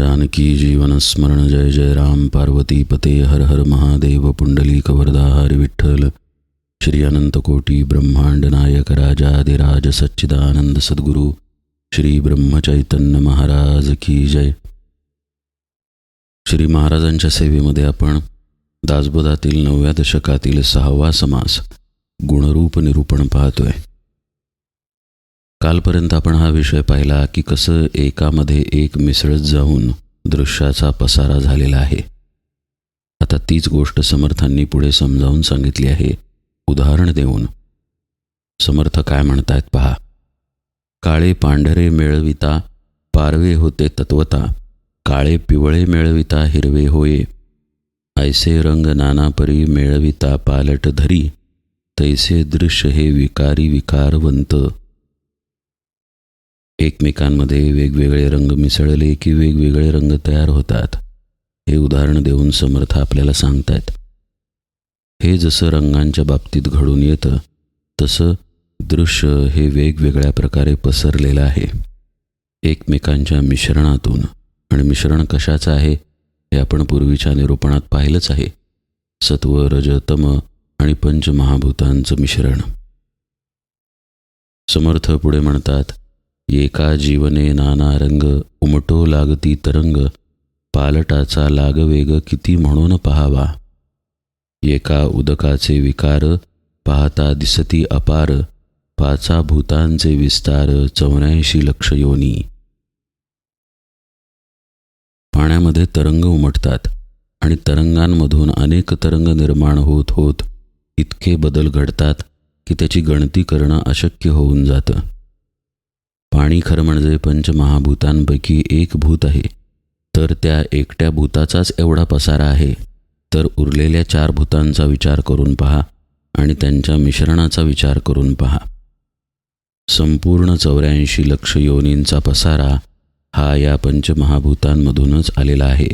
जानकी जीवन स्मरण जय जय राम। पार्वती पते हर हर महादेव। पुंडली कवरदा हर विठ्ठल। श्री अनंत कोटी ब्रह्मांड नायक राजाधिराज सच्चिदानंद सद्गुरु। श्री ब्रह्मचैतन्य महाराज की जय। श्री महाराजांच्या सेवेमध्ये आपण दासबोधातील नवव्या दशकातील सहावा समास गुणरूप निरूपण पाहतोय. कालपर्यंत आपण हा विषय पाहिला की कसं एकामध्ये एक मिसळत जाऊन दृश्याचा पसारा झालेला आहे. आता तीच गोष्ट समर्थांनी पुढे समजावून सांगितली आहे. उदाहरण देऊन. समर्थ काय म्हणतायत पहा. काळे पांढरे मिळविता पारवे होते तत्वता. काळे पिवळे मिळविता हिरवे होये. ऐसे रंग नानापरी मिळविता पालट धरी. तैसे दृश्य हे विकारी विकारवंत. एकमेकांमध्ये वेगवेगळे रंग मिसळले की वेगवेगळे रंग तयार होतात. हे उदाहरण देऊन समर्थ आपल्याला सांगतायत. हे जसं रंगांच्या बाबतीत घडून येतं तसं दृश्य हे वेगवेगळ्या प्रकारे पसरलेलं आहे. एकमेकांच्या मिश्रणातून. आणि मिश्रण कशाचं आहे हे आपण पूर्वीच्या निरूपणात पाहिलंच आहे. सत्व रजतम आणि पंचमहाभूतांचं मिश्रण. समर्थ पुढे म्हणतात एका जीवने नाना रंग उमटो लागती तरंग पालटाचा लागवेग किती म्हणून पहावा? एका उदकाचे विकार पाहता दिसती अपार पाचा भूतांचे विस्तार चौऱ्याऐंशी लक्ष योनी. पाण्यामध्ये तरंग उमटतात आणि तरंगांमधून अनेक तरंग निर्माण होत होत इतके बदल घडतात की त्याची गणती करणं अशक्य होऊन जातं. पाणी खरं म्हणजे पंचमहाभूतांपैकी एक भूत आहे. तर त्या एकट्या भूताचाच एवढा पसारा आहे. तर उरलेल्या चार भूतांचा विचार करून पहा आणि त्यांच्या मिश्रणाचा विचार करून पहा. संपूर्ण चौऱ्याऐंशी लक्ष योनींचा पसारा हा या पंचमहाभूतांमधूनच आलेला आहे.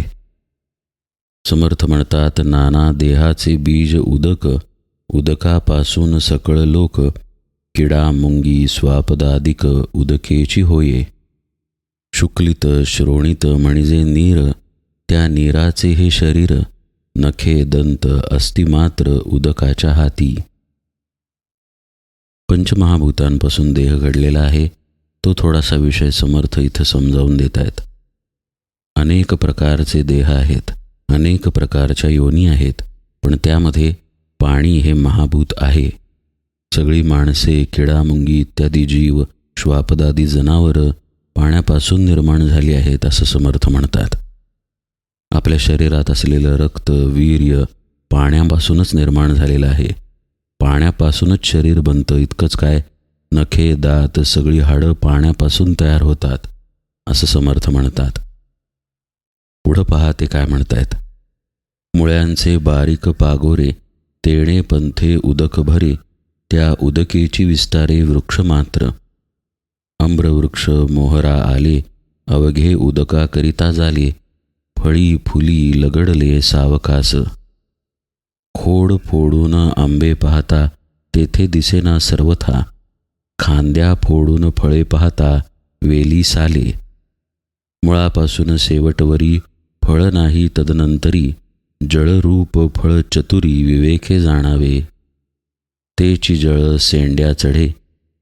समर्थ म्हणतात नाना देहाचे बीज उदक उदकापासून सकळ लोक किडा मुंगी स्वापदादिक उदकेची होये. शुक्लित श्रोणित म्हणजे नीर त्या नीराचे हे शरीर नखे दंत अस्थिमात्र उदकाच्या हाती. पंचमहाभूतांपासून देह घडलेला आहे तो थोडासा विषय समर्थ इथं समजावून देत आहेत अनेक प्रकारचे देह आहेत अनेक प्रकारच्या योनी आहेत पण त्यामध्ये पाणी हे महाभूत आहे. सगळी माणसे किडामुंगी इत्यादी जीव श्वापदादी जनावरं पाण्यापासून निर्माण झाली आहेत असं समर्थ म्हणतात. आपल्या शरीरात असलेलं रक्त वीर्य पाण्यापासूनच निर्माण झालेलं आहे. पाण्यापासूनच शरीर बनतं इतकंच काय? नखे दात सगळी हाडं पाण्यापासून तयार होतात असं समर्थ म्हणतात. पुढं पहा ते काय म्हणतायत. मुळ्यांचे बारीक पागोरे तेणे पंथे उदक भरे त्या उदकेची विस्तारे वृक्ष मात्र. आम्रवृक्ष मोहरा आले अवघे उदकाकरिता झाले फळी फुली लगडले सावकास. खोड फोडून आंबे पाहता तेथे दिसेना सर्वथा. खांद्या फोडून फळे पाहता वेली साले. मुळापासून शेवटवरी फळ नाही तदनंतरी जळरूप फळ चतुरी विवेके जाणावे. तेची जळ सेंड्या चढे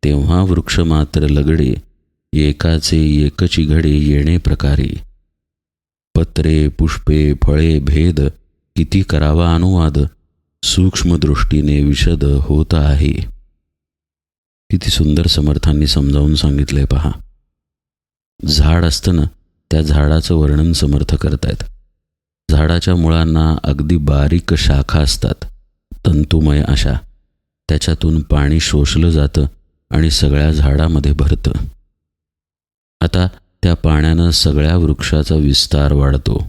तेव्हा वृक्ष मात्र लगडे एकाचे एकची घडे येणे प्रकारे. पत्रे पुष्पे फळे भेद किती करावा अनुवाद सूक्ष्मदृष्टीने विशद होत आहे. किती सुंदर समर्थांनी समजावून सांगितलंय पहा. झाड असतं ना त्या झाडाचं वर्णन समर्थ करतायत. झाडाच्या मुळांना अगदी बारीक शाखा असतात तंतुमय अशा. त्याच्यातून पाणी शोषलं जातं आणि सगळ्या झाडामध्ये भरतं. आता त्या पाण्यानं सगळ्या वृक्षाचा विस्तार वाढतो.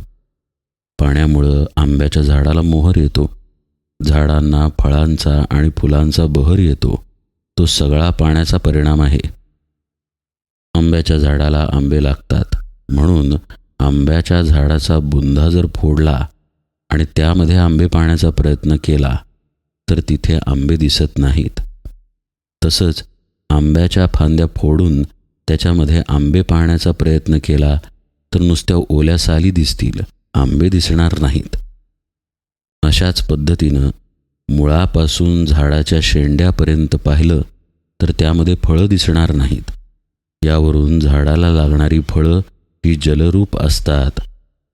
पाण्यामुळं आंब्याच्या झाडाला मोहर येतो. झाडांना फळांचा आणि फुलांचा बहर येतो. तो सगळा पाण्याचा परिणाम आहे. आंब्याच्या झाडाला आंबे लागतात. म्हणून आंब्याच्या झाडाचा बुंधा जर फोडला आणि त्यामध्ये आंबे पाण्याचा प्रयत्न केला तर तिथे आंबे दिसत नाहीत. तसंच आंब्याच्या फांद्या फोडून त्याच्यामध्ये आंबे पाहण्याचा प्रयत्न केला तर नुसत्या ओल्या साली दिसतील आंबे दिसणार नाहीत. अशाच पद्धतीनं मुळापासून झाडाच्या शेंड्यापर्यंत पाहिलं तर त्यामध्ये फळं दिसणार नाहीत. यावरून झाडाला लागणारी फळं ही जलरूप असतात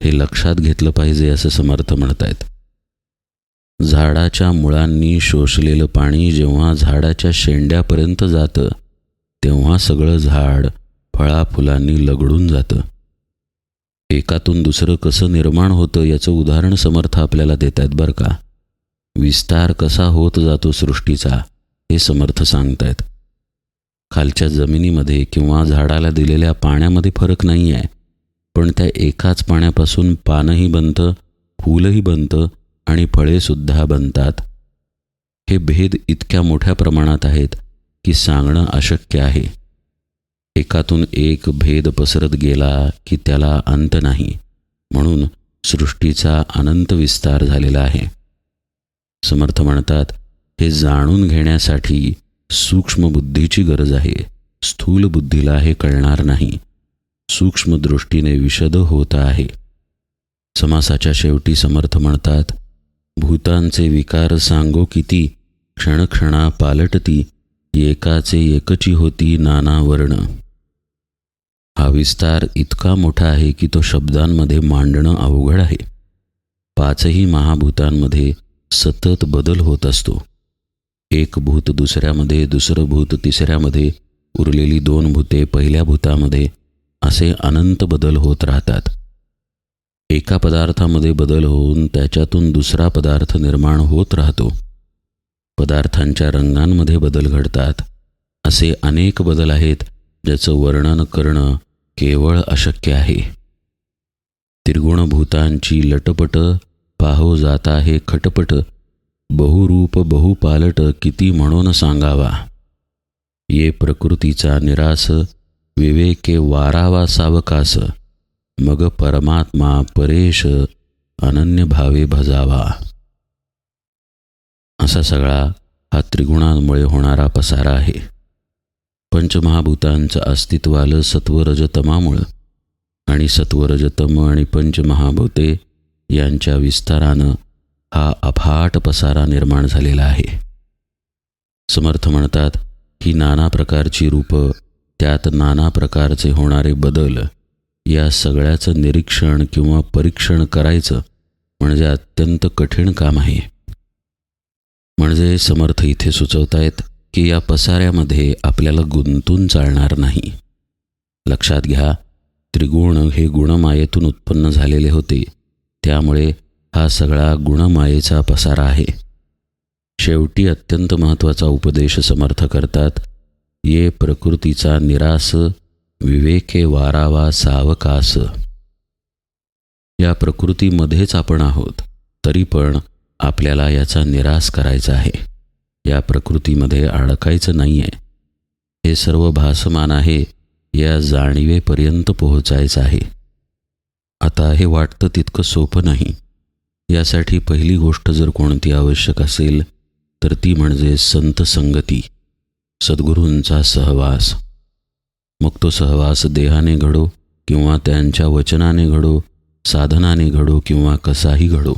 हे लक्षात घेतलं पाहिजे असं समर्थ म्हणत आहेत झाडाच्या मुळांनी शोषलेलं पाणी जेव्हा झाडाच्या शेंड्यापर्यंत जातं तेव्हा सगळं झाड फळाफुलांनी लगडून जातं. एकातून दुसरं कसं निर्माण होतं याचं उदाहरण समर्थ आपल्याला देत आहेत बरं का? विस्तार कसा होत जातो सृष्टीचा हे समर्थ सांगतायत. खालच्या जमिनीमध्ये किंवा झाडाला दिलेल्या पाण्यामध्ये फरक नाही आहे पण त्या एकाच पाण्यापासून पानही बनतं फूलही बनतं आणि फळेसुद्धा बनतात. हे भेद इतक्या मोठ्या प्रमाणात आहेत की सांगणं अशक्य आहे. एकातून एक भेद पसरत गेला की त्याला अंत नाही म्हणून सृष्टीचा अनंत विस्तार झालेला आहे. समर्थ म्हणतात हे जाणून घेण्यासाठी सूक्ष्म बुद्धीची गरज आहे. स्थूल बुद्धीला हे कळणार नाही. सूक्ष्म दृष्टीने विशद होत आहे. समासाच्या शेवटी समर्थ म्हणतात भूतांचे विकार सांगो किती? क्षणक्षणा पालटती एकाचे एकची होती नाना वर्ण. हा विस्तार इतका मोठा आहे की तो शब्दांमध्ये मांडणं अवघड आहे. पाचही महाभूतांमध्ये सतत बदल होत असतो. एक भूत दुसऱ्यामध्ये दुसरं भूत तिसऱ्यामध्ये उरलेली दोन भूते पहिल्या भूतामध्ये असे अनंत बदल होत राहतात. एका पदार्थामध्ये बदल होऊन त्याच्यातून दुसरा पदार्थ निर्माण होत राहतो. पदार्थांच्या रंगांमध्ये बदल घडतात. असे अनेक बदल आहेत ज्याचं वर्णन करणं केवळ अशक्य आहे. त्रिगुणभूतांची लटपट पाहो जाता हे खटपट. बहुरूप बहुपालट किती म्हणून सांगावा? ये प्रकृतीचा निरास विवेके वारावा सावकास. मग परमात्मा परेश अनन्य भावे भजावा. असा सगळा हा त्रिगुणांमुळे होणारा पसारा आहे. पंचमहाभूतांचं अस्तित्व आलं सत्वरजतमामुळं आणि सत्वरजतम आणि पंचमहाभूते यांच्या विस्तारानं हा अफाट पसारा निर्माण झालेला आहे. समर्थ म्हणतात ही नाना प्रकारची रूपं त्यात नाना प्रकारचे होणारे बदल या सगळ्याचं निरीक्षण किंवा परीक्षण करायचं म्हणजे अत्यंत कठीण काम आहे. म्हणजे समर्थ इथे सुचवतायत की या पसाऱ्यामध्ये आपल्याला गुंतून चालणार नाही. लक्षात घ्या त्रिगुण हे गुणमायेतून उत्पन्न झालेले होते. त्यामुळे हा सगळा गुणमायेचा पसारा आहे. शेवटी अत्यंत महत्त्वाचा उपदेश समर्थ करतात ये प्रकृतीचा निरास विवेके वारावा सावकास. या प्रकृतीमध्येच आपण आहोत तरी पण आपल्याला याचा निराश करायचा आहे. या प्रकृतीमध्ये अडकायचं नाही आहे हे सर्व भासमान आहे या जाणीवेपर्यंत पोहोचायचं आहे. आता हे वाटतं तितकं सोपं नाही. यासाठी पहिली गोष्ट जर कोणती आवश्यक असेल तर ती म्हणजे संत संगती सद्गुरूंचा सहवास. मग तो सहवास देहाने घडो किंवा त्यांच्या वचनाने घडो साधनाने घडो किंवा कसाही घडो.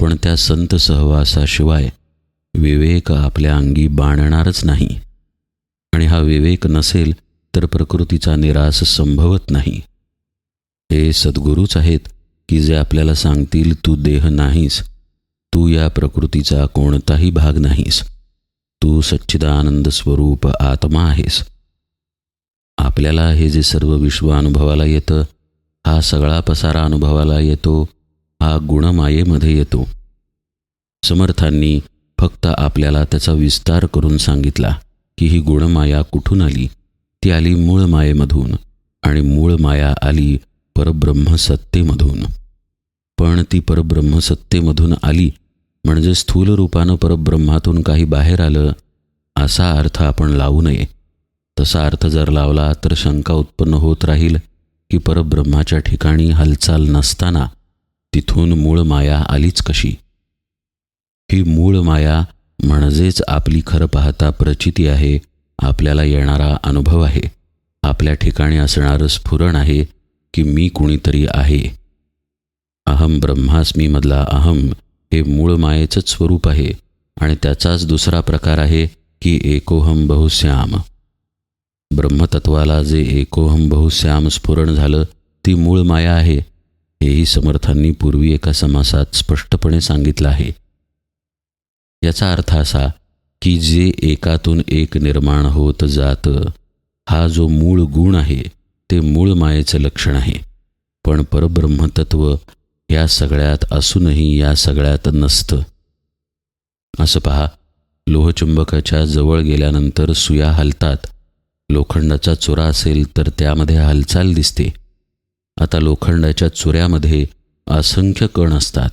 पण त्या संत सहवासाशिवाय विवेक आपल्या अंगी बाणणारच नाही. आणि हा विवेक नसेल तर प्रकृतीचा निराश संभवत नाही. हे सद्गुरूच आहेत की जे आपल्याला सांगतील तू देह नाहीस. तू या प्रकृतीचा कोणताही भाग नाहीस. तू सच्चिदानंद स्वरूप आत्मा आहेस. आपल्याला हे जे सर्व विश्व अनुभवाला येतं हा सगळा पसारा अनुभवाला येतो हा गुणमायेमध्ये येतो. समर्थांनी फक्त आपल्याला त्याचा विस्तार करून सांगितला की ही गुणमाया कुठून आली? ती आली मूळ मायेमधून आणि मूळ माया आली परब्रह्मसत्तेमधून. पण ती परब्रह्मसत्तेमधून आली म्हणजे स्थूल रूपानं परब्रह्मातून काही बाहेर आलं असा अर्थ आपण लावू नये. तसा अर्थ जर लावला तर शंका उत्पन्न होत राहील की परब्रह्माच्या ठिकाणी हालचाल नसताना तिथून मूळ माया आलीच कशी? ही मूळ माया म्हणजेच आपली खरं पाहता प्रचिती आहे आपल्याला येणारा अनुभव आहे आपल्या ठिकाणी असणारं स्फुरण आहे की मी कुणीतरी आहे. अहम ब्रह्मास्मीमधला अहम हे मूळ मायेचंच स्वरूप आहे आणि त्याचाच दुसरा प्रकार आहे की एकोहम बहुश्याम. ब्रह्मतत्वाला जे एकोहम बहुश्याम स्फुरण झालं ती मूळ माया आहे हेही समर्थांनी पूर्वी एका समासात स्पष्टपणे सांगितलं आहे. याचा अर्थ असा की जे एकातून एक निर्माण होत जातं हा जो मूळ गुण आहे ते मूळ मायेचं लक्षण आहे. पण परब्रह्मतत्व या सगळ्यात असूनही या सगळ्यात नसतं. असं पहा लोहचुंबकाच्या जवळ गेल्यानंतर सुया हलतात लोखंडाचा चुरा असेल तर त्यामध्ये हालचाल दिसते. आता लोखंडाच्या चुऱ्यामध्ये असंख्य कण असतात.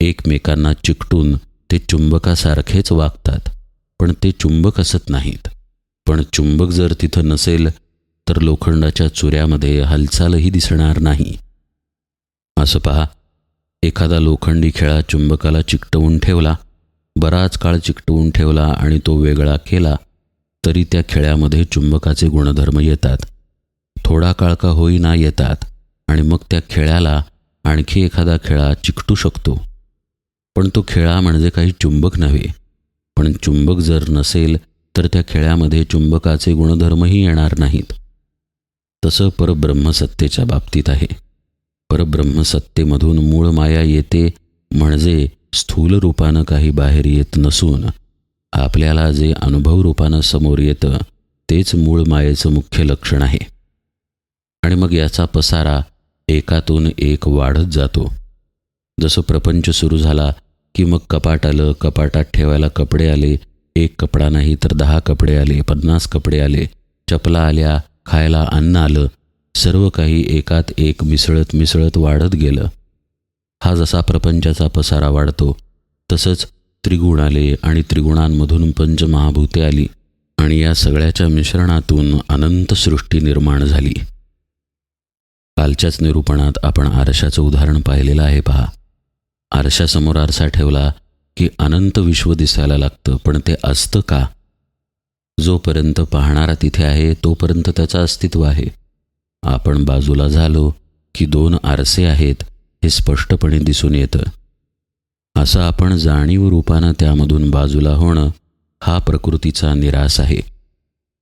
एकमेकांना चिकटून ते चुंबकासारखेच वागतात. पण ते चुंबक असत नाहीत. पण चुंबक जर तिथं नसेल तर लोखंडाच्या चुऱ्यामध्ये हालचालही दिसणार नाही. असं पहा. एखादा लोखंडी खेळा चुंबकाला चिकटवून ठेवला बराच काळ चिकटवून ठेवला आणि तो वेगळा केला तरी त्या खेळ्यामध्ये चुंबकाचे गुणधर्म येतात. थोडा काळ का होईना येतात आणि मग त्या खेळ्याला आणखी एखादा खेळा चिकटू शकतो. पण तो खेळा म्हणजे काही चुंबक नव्हे. पण चुंबक जर नसेल तर त्या खेळ्यामध्ये चुंबकाचे गुणधर्मही येणार नाहीत. तसं परब्रह्मसत्तेच्या बाबतीत आहे. परब्रह्मसत्तेमधून मूळ माया येते म्हणजे स्थूल रूपानं काही बाहेर येत नसून आपल्याला जे अनुभव रूपानं समोर येतं तेच मूळ मायेचं मुख्य लक्षण आहे. आणि मग याचा पसारा एकातून एक वाढत जातो. जसं प्रपंच सुरू झाला की मग कपाट आलं कपाटात ठेवायला कपडे आले एक कपडा नाही तर दहा कपडे आले पन्नास कपडे आले चपला आल्या खायला अन्न आलं सर्व काही एकात एक मिसळत मिसळत वाढत गेलं. हा जसा प्रपंचाचा पसारा वाढतो तसंच त्रिगुण आले आणि त्रिगुणांमधून पंचमहाभूते आली आणि या सगळ्याच्या मिश्रणातून अनंत सृष्टी निर्माण झाली. कालच्याच निरूपणात आपण आरशाचं उदाहरण पाहिलेलं आहे पहा. आरशासमोर आरसा ठेवला की अनंत विश्व दिसायला लागतं पण ते असतं का? जोपर्यंत पाहणारा तिथे आहे तोपर्यंत त्याचं अस्तित्व आहे. आपण बाजूला झालो की दोन आरसे आहेत हे स्पष्टपणे दिसून येतं. असं आपण जाणीव रूपानं त्यामधून बाजूला होणं हा प्रकृतीचा निराश आहे.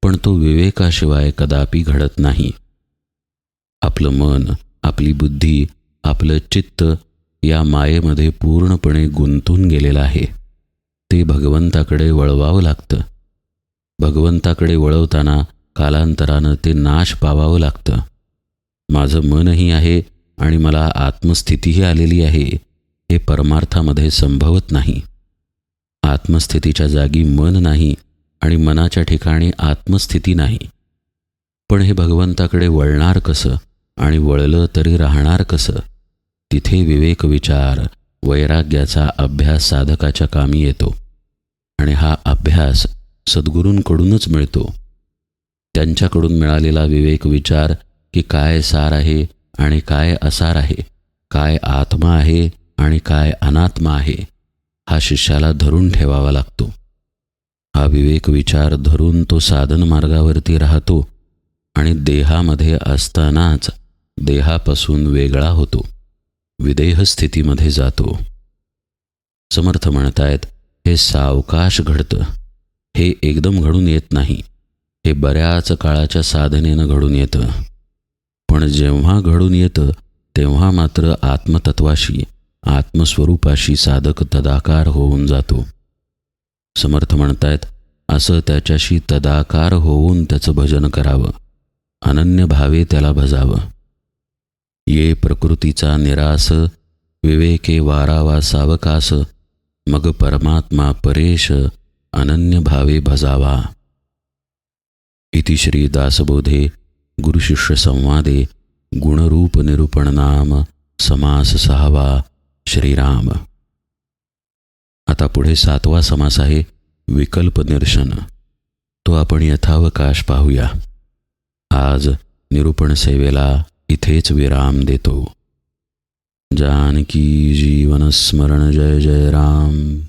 पण तो विवेकाशिवाय कदापि घडत नाही. आपलं मन आपली बुद्धी आपलं चित्त या मायेमध्ये पूर्णपणे गुंतून गेलेलं आहे. ते भगवंताकडे वळवावं लागतं. भगवंताकडे वळवताना कालांतरानं ते नाश पावावं लागतं. माझं मनही आहे आणि मला आत्मस्थितीही आलेली आहे. हे परमार्थामध्ये संभवत नाही. आत्मस्थितीच्या जागी मन नाही आणि मनाच्या ठिकाणी आत्मस्थिती नाही. पण हे भगवंताकडे वळणार कसं आणि वळलं तरी राहणार कसं? तिथे विवेक विचार वैराग्याचा अभ्यास साधकाच्या कामी येतो. आणि हा अभ्यास सद्गुरूंकडूनच मिळतो. त्यांच्याकडून मिळालेला विवेक विचार की काय सार आहे आणि काय असार आहे काय आत्मा आहे आणि काय अनात्मा आहे हा शिष्याला धरून ठेवावा लागतो. हा विवेक विचार धरून तो साधन मार्गावरती राहतो आणि देहामध्ये असतानाच देहापासून वेगळा होतो विदेह स्थितीमध्ये जातो. समर्थ म्हणतायत हे सावकाश घडतं. हे एकदम घडून येत नाही. हे बऱ्याच काळाच्या साधनेनं घडून येतं. पण जेव्हा घडून येतं तेव्हा मात्र आत्मतत्वाशी आत्मस्वरूपाशी साधक तदाकार होऊन जातो. समर्थ म्हणतायत असं त्याच्याशी तदाकार होऊन त्याचं भजन करावं. अनन्य भावे त्याला भजावं. ये प्रकृतीचा निरास विवेके वारावा सावकास मग परमात्मा परेश अनन्य भावे भजावा. इति श्री दासबोधे गुरुशिष्य संवादे गुणरूप निरूपण नाम समास सहावा. श्रीराम. आता पुढे सातवा समास आहे विकल्प निरशन तो आपण यथावकाश पाहूया. आज निरूपण सेवेला इथेच विराम देतो. जानकी जीवन स्मरण जय जय राम.